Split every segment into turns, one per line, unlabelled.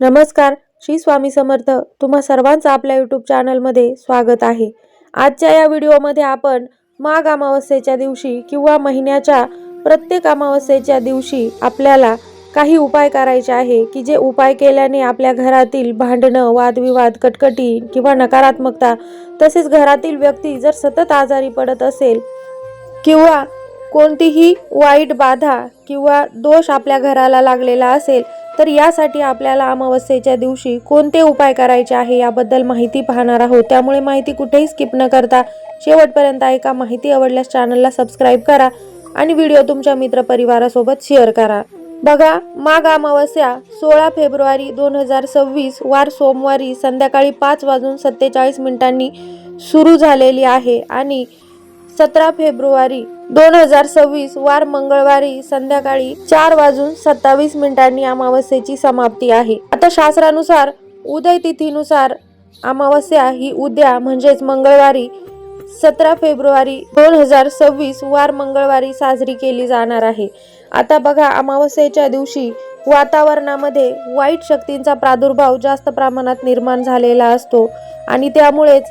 नमस्कार श्री स्वामी समर्थ. तुम्हा सर्वांचं आपल्या यूट्यूब चॅनलमध्ये स्वागत आहे. आजच्या या व्हिडिओमध्ये आपण माघ अमावस्येच्या दिवशी किंवा महिन्याच्या प्रत्येक अमावस्येच्या दिवशी आपल्याला काही उपाय करायचे आहे की जे उपाय केल्याने आपल्या घरातील भांडणं वादविवाद कटकटी किंवा नकारात्मकता तसेच घरातील व्यक्ती जर सतत आजारी पडत असेल किंवा कोणतीही वाईट बाधा किंवा दोष आपल्या घराला लागलेला असेल तर यासाठी आपल्याला अमावस्येच्या दिवशी कोणते उपाय करायचे आहे याबद्दल माहिती पाहणार आहोत. त्यामुळे माहिती कुठेही स्किप न करता शेवटपर्यंत ऐका. माहिती आवडल्यास चॅनलला सबस्क्राईब करा आणि व्हिडिओ तुमच्या मित्रपरिवारासोबत शेअर करा. बघा माघ अमावस्या सोळा फेब्रुवारी दोन हजार सव्वीस वार सोमवारी संध्याकाळी पाच वाजून सत्तेचाळीस मिनिटांनी सुरू झालेली आहे आणि सतरा फेब्रुवारी दोन हजार सव्वीस वार मंगळवारी संध्याकाळी चार वाजून सत्तावीस मिनिटांनी अमावस्येची समाप्ती आहे. आता शास्त्रानुसार उदय तिथीनुसार अमावस्या ही उद्या म्हणजेच मंगळवारी सतरा फेब्रुवारी दोन हजार सव्वीस वार मंगळवारी साजरी केली जाणार आहे. आता बघा अमावस्येच्या दिवशी वातावरणामध्ये वाईट शक्तींचा प्रादुर्भाव जास्त प्रमाणात निर्माण झालेला असतो आणि त्यामुळेच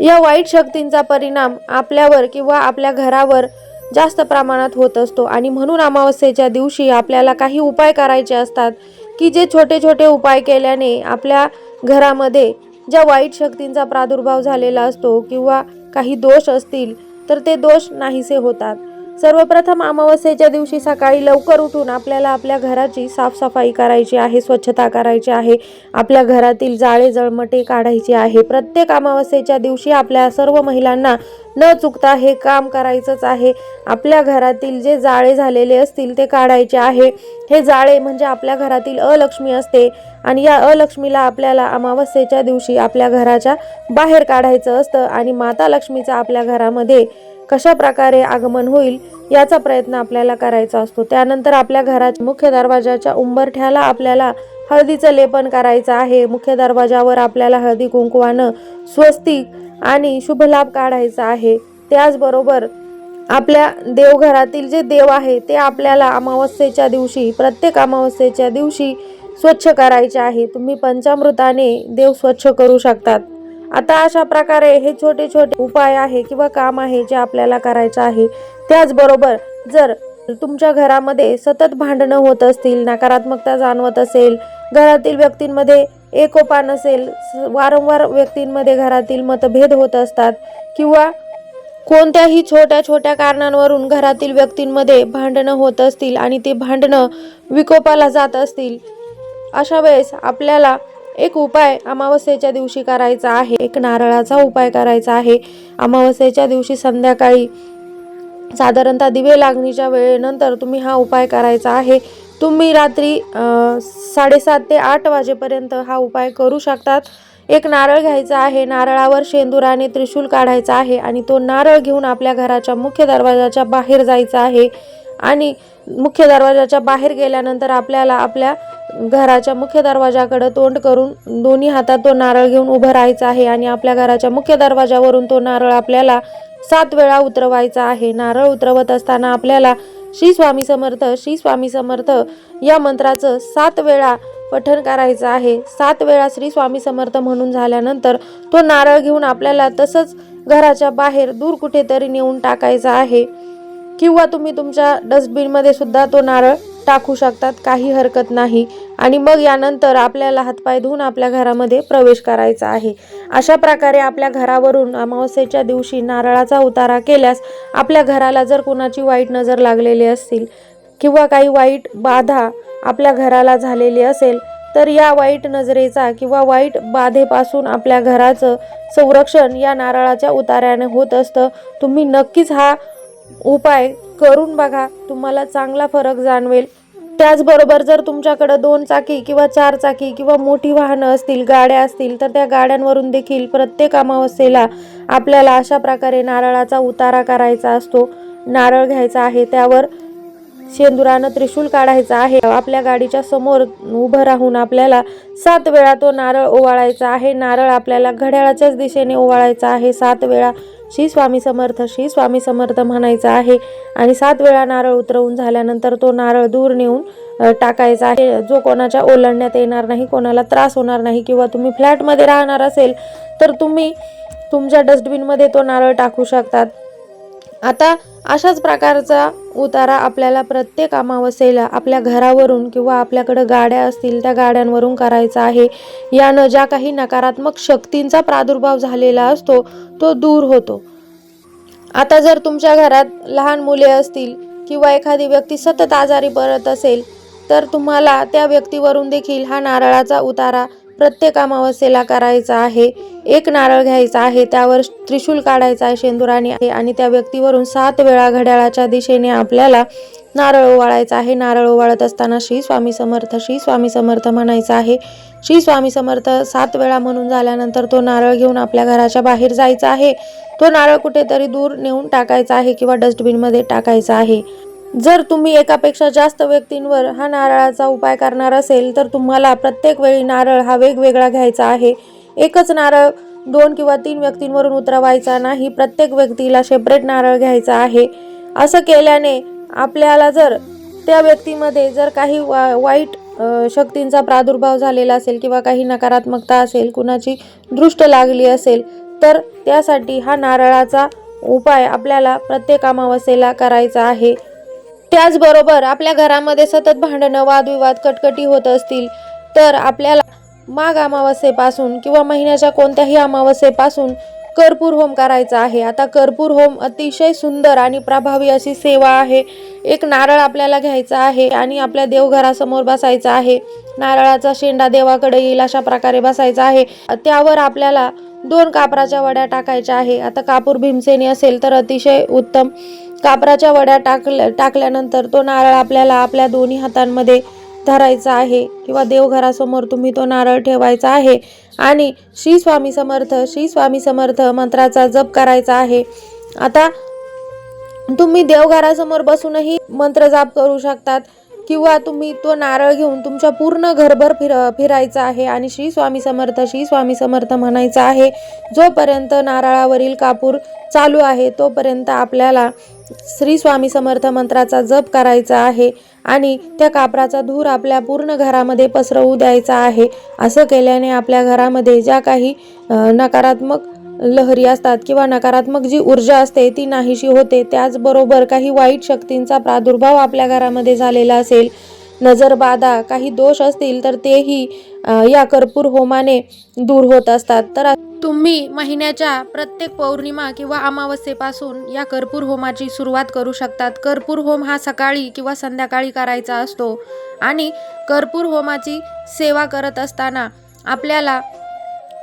या वाईट शक्तींचा परिणाम आपल्यावर किंवा आपल्या घरावर जास्त प्रमाणात होत असतो. आणि म्हणून अमावस्येच्या दिवशी आपल्याला काही उपाय करायचे असतात की जे छोटे छोटे उपाय केल्याने आपल्या घरामध्ये ज्या वाईट शक्तींचा प्रादुर्भाव झालेला असतो किंवा काही दोष असतील तर ते दोष नाहीसे होतात. सर्वप्रथम अमावस्येच्या दिवशी सकाळी लवकर उठून आपल्याला आपल्या घराची साफसफाई करायची आहे स्वच्छता करायची आहे आपल्या घरातील जाळे जळमटे काढायचे आहे. प्रत्येक अमावस्येच्या दिवशी आपल्या सर्व महिलांना न चुकता हे काम करायचंच आहे. आपल्या घरातील जे जाळे झालेले असतील ते काढायचे आहे. हे जाळे म्हणजे आपल्या घरातील अलक्ष्मी असते आणि या अलक्ष्मीला आपल्याला अमावस्येच्या दिवशी आपल्या घराच्या बाहेर काढायचं असतं आणि माता लक्ष्मीचं आपल्या घरामध्ये कशा प्रकारे आगमन होईल याचा प्रयत्न आपल्याला करायचा असतो. त्यानंतर आपल्या घराच्या मुख्य दरवाजाच्या उंबरठ्याला आपल्याला हळदीचं लेपन करायचं आहे. मुख्य दरवाजावर आपल्याला हळदी कुंकवानं स्वस्तिक आणि शुभलाभ काढायचा आहे. त्याचबरोबर आपल्या देवघरातील जे देव आहे ते आपल्याला अमावस्येच्या दिवशी प्रत्येक अमावस्येच्या दिवशी स्वच्छ करायचे आहे. तुम्ही पंचामृताने देव स्वच्छ करू शकतात. आता अशा प्रकारे हे छोटे छोटे उपाय आहे किंवा काम आहे जे आपल्याला करायचं आहे. त्याचबरोबर जर तुमच्या घरामध्ये सतत भांडणं होत असतील नकारात्मकता जाणवत असेल घरातील व्यक्तींमध्ये एकोपा नसेल वारंवार व्यक्तींमध्ये घरातील मतभेद होत असतात किंवा कोणत्याही छोट्या छोट्या कारणांवरून घरातील व्यक्तींमध्ये भांडणं होत असतील आणि ते भांडणं विकोपाला जात असतील अशा वेळेस आपल्याला एक उपाय अमावस्येच्या दिवशी करायचा आहे. एक नारळाचा उपाय करायचा आहे. अमावस्येच्या दिवशी संध्याकाळी साधारणतः दिवे लागणीच्या वेळेनंतर तुम्ही हा उपाय करायचा आहे. तुम्ही रात्री साडेसात ते आठ वाजेपर्यंत हा उपाय करू शकतात. एक नारळ घ्यायचा आहे. नारळावर शेंदुराने त्रिशूल काढायचा आहे आणि तो नारळ घेऊन आपल्या घराच्या मुख्य दरवाजाच्या बाहेर जायचं आहे. आणि मुख्य दरवाजाच्या बाहेर गेल्यानंतर आपल्याला आपल्या घराच्या मुख्य दरवाजाकडे तोंड करून दोन्ही हातात तो नारळ घेऊन उभं राहायचं आहे आणि आपल्या घराच्या मुख्य दरवाजावरून तो नारळ आपल्याला सात वेळा उतरवायचा आहे. नारळ उतरवत असताना आपल्याला श्री स्वामी समर्थ श्री स्वामी समर्थ या मंत्राचं सात वेळा पठण करायचं आहे. सात वेळा श्री स्वामी समर्थ म्हणून झाल्यानंतर तो नारळ घेऊन आपल्याला तसंच घराच्या बाहेर दूर कुठेतरी नेऊन टाकायचा आहे. किंवा तुम्ही तुमच्या डस्टबिनमध्ये सुद्धा तो नारळ टाकू शकतात काही हरकत नाही. आणि मग यानंतर आपल्याला हातपाय धुवून आपल्या घरामध्ये प्रवेश करायचा आहे. अशा प्रकारे आपल्या घरावरून अमावस्येच्या दिवशी नारळाचा उतारा केल्यास आपल्या घराला जर कोणाची वाईट नजर लागलेली असतील किंवा काही वाईट बाधा आपल्या घराला झालेली असेल तर या वाईट नजरेचा किंवा वाईट बाधेपासून आपल्या घराचं संरक्षण या नारळाच्या उतार्याने होत असतं. तुम्ही नक्कीच हा उपाय करून बघा तुम्हाला चांगला फरक जाणवेल. त्याचबरोबर जर तुमच्याकडं दोन चाकी किंवा चार चाकी किंवा मोठी वाहनं असतील गाड्या असतील तर त्या गाड्यांवरून देखील प्रत्येक अमावस्येला आपल्याला अशा प्रकारे नारळाचा उतारा करायचा असतो. नारळ घ्यायचा आहे त्यावर शेंदुरानं त्रिशूल काढायचा आहे. आपल्या गाडीच्या समोर उभं राहून आपल्याला सात वेळा तो नारळ ओवाळायचा आहे. नारळ आपल्याला घड्याळाच्याच दिशेने ओवाळायचा आहे. सात वेळा श्री स्वामी समर्थ श्री स्वामी समर्थ म्हणायचं आहे. आणि सात वेळा नारळ उतरवून झाल्यानंतर तो नारळ दूर नेऊन टाकायचा आहे. जो कोणाच्या ओलांडण्यात येणार नाही कोणाला त्रास होणार नाही किंवा तुम्ही फ्लॅटमध्ये राहणार असेल तर तुम्ही तुमच्या डस्टबिनमध्ये तो नारळ टाकू शकतात. आता अशाच प्रकारचा उतारा आपल्याला प्रत्येक अमावस्येला आपल्या घरावरून किंवा आपल्याकडं गाड्या असतील त्या गाड्यांवरून करायचा आहे. यानं ज्या काही नकारात्मक शक्तींचा प्रादुर्भाव झालेला असतो तो दूर होतो. आता जर तुमच्या घरात लहान मुले असतील किंवा एखादी व्यक्ती सतत आजारी पडत असेल तर तुम्हाला त्या व्यक्तीवरून देखील हा नारळाचा उतारा प्रत्येक अमावस्येला करायचा आहे. एक नारळ घ्यायचा आहे त्यावर त्रिशूल काढायचा आहे शेंदुराने आहे आणि त्या व्यक्तीवरून सात वेळा घड्याळाच्या दिशेने आपल्याला नारळ ओवाळायचा आहे. नारळ ओवाळत असताना श्री स्वामी समर्थ श्री स्वामी समर्थ म्हणायचा आहे. श्री स्वामी समर्थ सात वेळा म्हणून झाल्यानंतर तो नारळ घेऊन आपल्या घराच्या बाहेर जायचा आहे. तो नारळ कुठेतरी दूर नेऊन टाकायचा आहे किंवा डस्टबिनमध्ये टाकायचा आहे. जर तुम्ही एकापेक्षा जास्त व्यक्तींवर हा नारळाचा उपाय करणार असेल तर तुम्हाला प्रत्येक वेळी नारळ हा वेगवेगळा घ्यायचा आहे. एकच नारळ दोन किंवा तीन व्यक्तींवरून उतरवायचा नाही प्रत्येक व्यक्तीला सेपरेट नारळ घ्यायचा आहे. असं केल्याने आपल्याला जर त्या व्यक्तीमध्ये जर काही वा वाईट शक्तींचा प्रादुर्भाव झालेला असेल किंवा काही नकारात्मकता असेल कुणाची दृष्ट लागली असेल तर त्यासाठी हा नारळाचा उपाय आपल्याला प्रत्येक अमावस्येला करायचा आहे. त्याचबरोबर आपल्या घरामध्ये सतत भांडणं वादविवाद कटकटी होत असतील तर आपल्याला माघ अमावस्येपासून किंवा महिन्याच्या कोणत्याही अमावस्येपासून कर्पूर होम करायचा आहे. आता कर्पूर होम अतिशय सुंदर आणि प्रभावी अशी सेवा आहे. एक नारळ आपल्याला घ्यायचा आहे आणि आपल्या देवघरासमोर बसायचा आहे. नारळाचा शेंडा देवाकडे येईल अशा प्रकारे बसायचा आहे. त्यावर आपल्याला दोन कापराच्या वड्या टाकायच्या आहे. आता कापूर भीमसेनी असेल तर अतिशय उत्तम. कापराच्या वड्या टाकल्या टाकल्यानंतर तो नारळ आपल्याला आपल्या दोन्ही हातांमध्ये धरायचा आहे किंवा देवघरासमोर तुम्ही तो नारळ ठेवायचा आहे. आणि श्री स्वामी समर्थ श्री स्वामी समर्थ मंत्राचा जप करायचा आहे. आता तुम्ही देवघरासमोर बसूनही मंत्र जाप करू शकतात किंवा तुम्ही तो नारळ घेऊन तुमच्या पूर्ण घरभर फिर फिरायचा आहे आणि श्री स्वामी समर्थ श्री स्वामी समर्थ म्हणायचं आहे. जोपर्यंत नारळावरील कापूर चालू आहे तोपर्यंत आपल्याला श्री स्वामी समर्थ मंत्राचा जप करायचा आहे आणि त्या कापराचा धूर आपल्या पूर्ण घरामध्ये पसरवू द्यायचा आहे. असं केल्याने आपल्या घरामध्ये ज्या काही नकारात्मक लहरी असतात किंवा नकारात्मक जी ऊर्जा असते ती नाहीशी होते त्याचबरोबर काही वाईट शक्तींचा प्रादुर्भाव आपल्या घरामध्ये झालेला असेल नजरबाधा काही दोष असतील तर तेही या कर्पूर होमाने दूर होत असतात. तर तुम्ही महिन्याच्या प्रत्येक पौर्णिमा किंवा अमावस्येपासून या कर्पूर होमाची सुरुवात करू शकतात. कर्पूर होम हा सकाळी किंवा संध्याकाळी करायचा असतो आणि कर्पूर होमाची सेवा करत असताना आपल्याला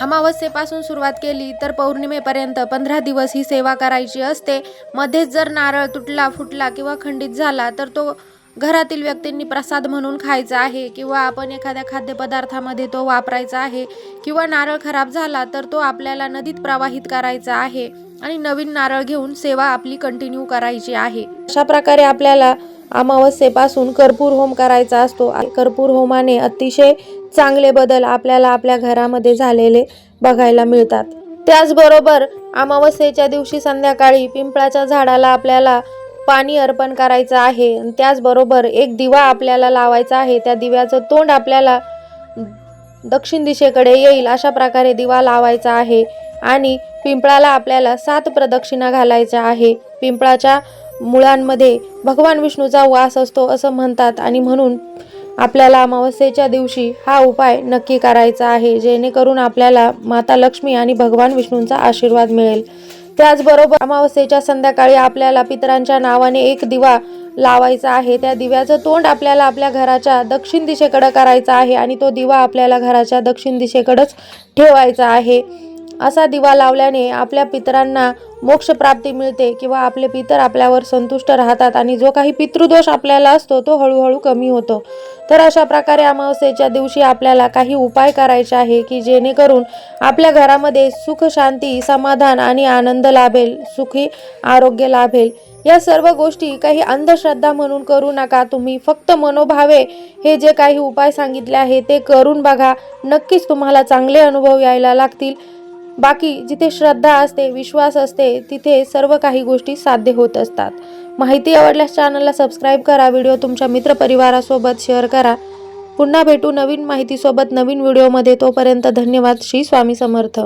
अमावस्येपासून सुरुवात केली तर पौर्णिमेपर्यंत पंधरा दिवस ही सेवा करायची असते. मध्येच जर नारळ तुटला फुटला किंवा खंडित झाला तर तो घरातील व्यक्तींनी प्रसाद म्हणून खायचा आहे किंवा आपण एखाद्या खाद्यपदार्थामध्ये तो वापरायचा आहे किंवा नारळ खराब झाला तर तो आपल्याला नदीत प्रवाहित करायचा आहे आणि नवीन नारळ घेऊन सेवा आपली कंटिन्यू करायची आहे. अशा प्रकारे आपल्याला अमावस्येपासून कर्पूर होम करायचा असतो. कर्पूर होमाने अतिशय चांगले बदल आपल्याला आपल्या घरामध्ये झालेले बघायला मिळतात. त्याचबरोबर अमावस्येच्या दिवशी संध्याकाळी पिंपळाच्या झाडाला आपल्याला पाणी अर्पण करायचं आहे. त्याचबरोबर एक दिवा आपल्याला लावायचा आहे. त्या दिव्याचं तोंड आपल्याला दक्षिण दिशेकडे येईल अशा प्रकारे दिवा लावायचा आहे. आणि पिंपळाला आपल्याला सात प्रदक्षिणा घालायच्या आहे. पिंपळाच्या मुळांमध्ये भगवान विष्णूचा वास असतो असं म्हणतात आणि म्हणून आपल्याला अमावस्येच्या दिवशी हा उपाय नक्की करायचा आहे. जेणेकरून आपल्याला माता लक्ष्मी आणि भगवान विष्णूंचा आशीर्वाद मिळेल. त्याचबरोबर अमावस्येच्या संध्याकाळी आपल्याला पितरांच्या नावाने एक दिवा लावायचा आहे. त्या दिव्याचं तोंड आपल्याला आपल्या घराच्या दक्षिण दिशेकडे करायचा आहे आणि तो दिवा आपल्याला घराच्या दक्षिण दिशेकडेच ठेवायचा आहे. असा दिवा लावल्याने आपल्या पितरांना मोक्ष प्राप्ती मिळते किंवा आपले पितर आपल्यावर संतुष्ट राहतात आणि जो काही पितृदोष आपल्याला असतो तो हळूहळू कमी होतो. तर अशा प्रकारे अमावस्येच्या दिवशी आपल्याला काही उपाय करायचे आहे की जेणेकरून आपल्या घरामध्ये सुख शांती समाधान आणि आनंद लाभेल सुखी आरोग्य लाभेल. या सर्व गोष्टी काही अंधश्रद्धा म्हणून करू नका. तुम्ही फक्त मनोभावे हे जे काही उपाय सांगितले आहे ते करून बघा. नक्कीच तुम्हाला चांगले अनुभव यायला लागतील. बाकी जिथे श्रद्धा असते विश्वास असते तिथे सर्व काही गोष्टी साध्य होत असतात. माहिती आवडल्यास चॅनलला सबस्क्राईब करा. व्हिडिओ तुमच्या मित्रपरिवारासोबत शेअर करा. पुन्हा भेटू नवीन माहितीसोबत नवीन व्हिडिओमध्ये तोपर्यंत धन्यवाद. श्री स्वामी समर्थ.